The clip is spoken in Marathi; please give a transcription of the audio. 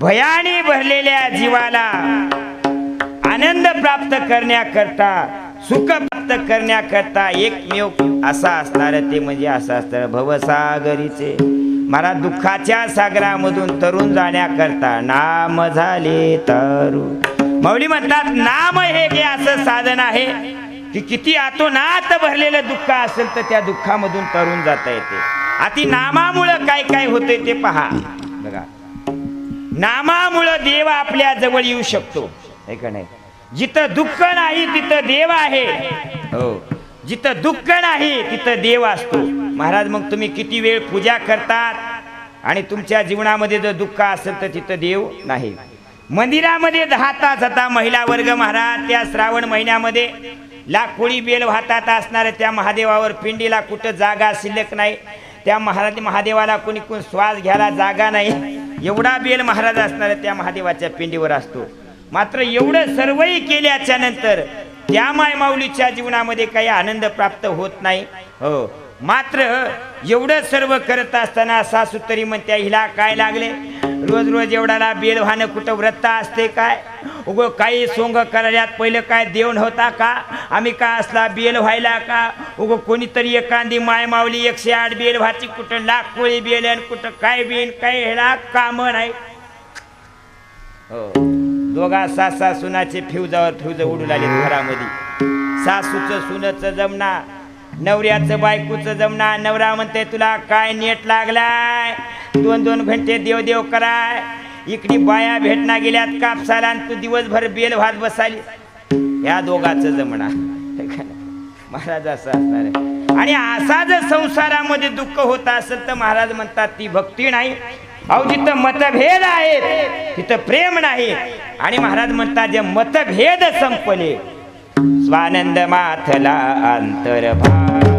भयाने भरलेल्या जीवाला आनंद प्राप्त करण्याकरता सुख प्राप्त करण्याकरता एकमेव असा असणार ते म्हणजे असं असणार भवसागरीचे. मला दुःखाच्या सागरामधून तरुण जाण्याकरता नाम झाले तरुण. मौली म्हणतात नाम हे हे असं साधन आहे की किती आतोनात भरलेलं दुःख असेल तर त्या दुःखामधून तरुण जाता येते. अति नामामुळं काय काय होतंय ते पहा. बघा. नामामुळं देव आपल्या जवळ येऊ शकतो. है का नाही? जिथं दुःख नाही तिथं देव आहे. हो. जिथं दुःख नाही तिथं देव असतो. महाराज मग तुम्ही किती वेळ पूजा करतात? आणि तुमच्या जीवनामध्ये जर दुःख असेल तर तिथं देव नाही. मंदिरामध्ये दहा जाता महिला वर्ग महाराज त्या श्रावण महिन्यामध्ये लाखोळी बेल वाहतात असणाऱ्या त्या महादेवावर पिंडीला कुठं जागा शिल्लक नाही. त्या महाराज महादेवाला कोणी कोण श्वास घ्यायला जागा नाही. एवढा बेल महाराज असणाऱ्या त्या महादेवाच्या पिंडीवर असतो. मात्र एवढं सर्वही केल्याच्यानंतर त्या मायमाऊलीच्या जीवनामध्ये काही आनंद प्राप्त होत नाही. हो. मात्र एवढं सर्व करत असताना सासू तरी म्हणत्या हिला काय लागले? रोज रोज एवढाला बेल व्हाणं कुठं व्रत असते काय? उग काही सोंग करायल्यात पहिलं काय देव नव्हता का? आम्ही का असला बेल व्हायला का? उग कोणीतरी एखादी माय मावली एकशे आठ बेल व्हायची कुठं लाख कोळी बेल आणि कुठं काय बेल काय ह्याला काम नाही. हो. दोघा सासा सुनाचे फ्युजावर फ्युज उडू लागले घरामध्ये. सासूचं सुनचं जमना नवऱ्याचं बायकोचं जमना नवरा म्हणते तुला काय नेट लागलाय? दोन दोन घंटे देव देव कराय. इकडे बाया भेटना गेल्यात कापसाला आणि तू दिवसभर बेल भात बसाली. ह्या दोघाचं जमना महाराज असं असणार आणि असा जर संसारामध्ये दुःख होत असेल तर महाराज म्हणतात ती भक्ती नाही. अहो जिथं मतभेद आहेत तिथं प्रेम नाही. आणि महाराज म्हणतात जे मतभेद संपले स्वानंद माथला अंतर्भाग.